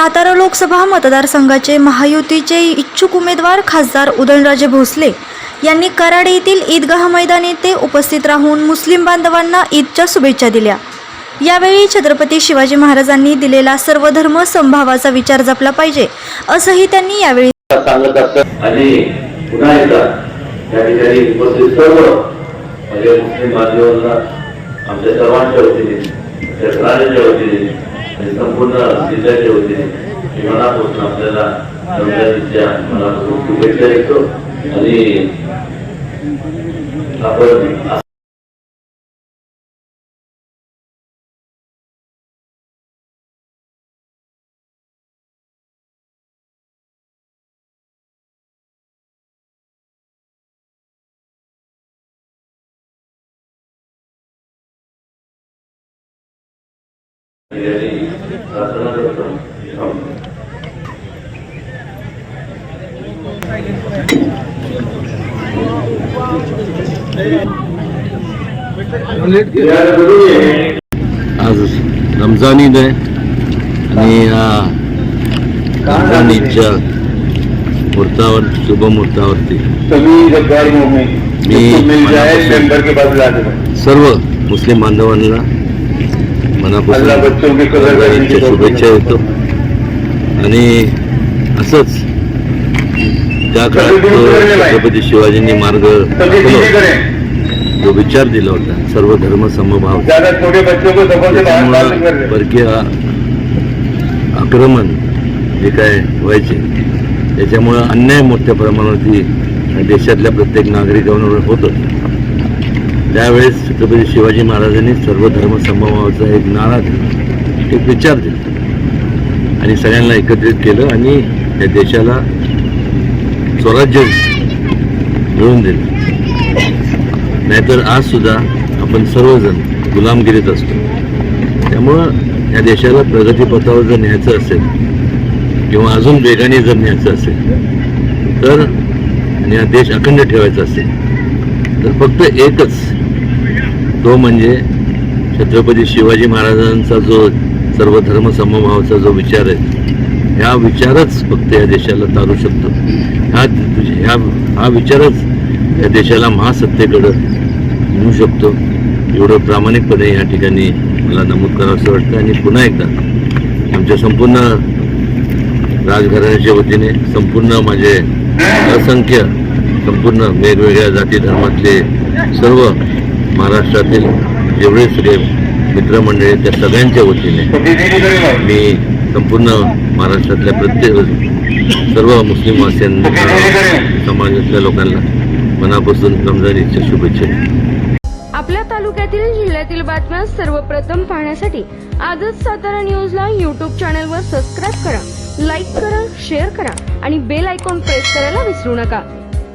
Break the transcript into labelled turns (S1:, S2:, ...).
S1: सातारा लोकसभा मतदारसंघाचे महायुतीचे इच्छुक उमेदवार खासदार उदयनराजे भोसले यांनी कराड येथील ईदगाह मैदान येथे उपस्थित राहून मुस्लिम बांधवांना ईदच्या शुभेच्छा दिल्या. यावेळी छत्रपती शिवाजी महाराजांनी दिलेला सर्वधर्म संभावाचा विचार जपला पाहिजे असंही त्यांनी यावेळी
S2: सांगत असतात. आणि पुन्हा एकदा या ठिकाणी उपस्थित सर्व म्हणजे मुस्लिम बांधवांना आमच्या सर्वांच्या वतीने वतीने आणि संपूर्ण जिल्ह्याचे होते. मनापासून आपल्याला रमजानीच्या मनापासून शुभेच्छा देतो. आणि आपण
S3: आज रमजान ईद आहे आणि या रमजान ईदच्या मुहूर्तावर शुभ मुहूर्तावरती मी सर्व मुस्लिम बांधवांना मनापासून शुभेच्छा देतो. आणि असंच त्या काळात छत्रपती शिवाजींनी मार्ग जो विचार दिला होता सर्व धर्म समभाव. परकीय आक्रमण जे काय व्हायचे त्याच्यामुळं अन्याय मोठ्या प्रमाणावरती देशातल्या प्रत्येक नागरिकांवर होत होता त्यावेळेस छत्रपती शिवाजी महाराजांनी सर्व धर्मसमभावाचा एक नारा दिला. एक विचार दिला. आणि सगळ्यांना एकत्रित केलं आणि त्या देशाला स्वराज्य मिळवून दिलं. नाहीतर आज सुद्धा आपण सर्वजण गुलामगिरीत असतो. त्यामुळं या देशाला प्रगतीपथावर जर न्यायचं असेल किंवा अजून वेगाने जर न्यायचं असेल तर आणि हा देश अखंड ठेवायचा असेल तर फक्त एकच तो म्हणजे छत्रपती शिवाजी महाराजांचा जो सर्व धर्म समभावाचा जो विचार आहे ह्या विचारच फक्त या देशाला तारू शकतो. ह्या ह्या हा विचारच या देशाला महासत्तेकडं नेऊ शकतो. एवढं प्रामाणिकपणे या ठिकाणी मला नमूद करावंसं वाटतं. आणि पुन्हा एकदा आमच्या संपूर्ण राजघराण्याच्या वतीने संपूर्ण माझे असंख्य संपूर्ण वेगवेगळ्या जाती धर्मातले सर्व महाराष्ट्रातील जेवढे सगळे मित्रमंडळी त्या सगळ्यांच्या वतीने मी संपूर्ण महाराष्ट्रातल्या प्रत्येक सर्व मुस्लिम वासियांना समाजातल्या लोकांना मनापासून रमजानीच्या शुभेच्छा
S4: आपल्या तालुक्यातील जिल्ह्यातील बातम्या सर्वप्रथम पाहण्यासाठी आजच सातारा न्यूजला यूट्यूब चॅनलवर सबस्क्राईब करा लाईक करा शेअर करा आणि बेल आयकॉन प्रेस करायला विसरू नका.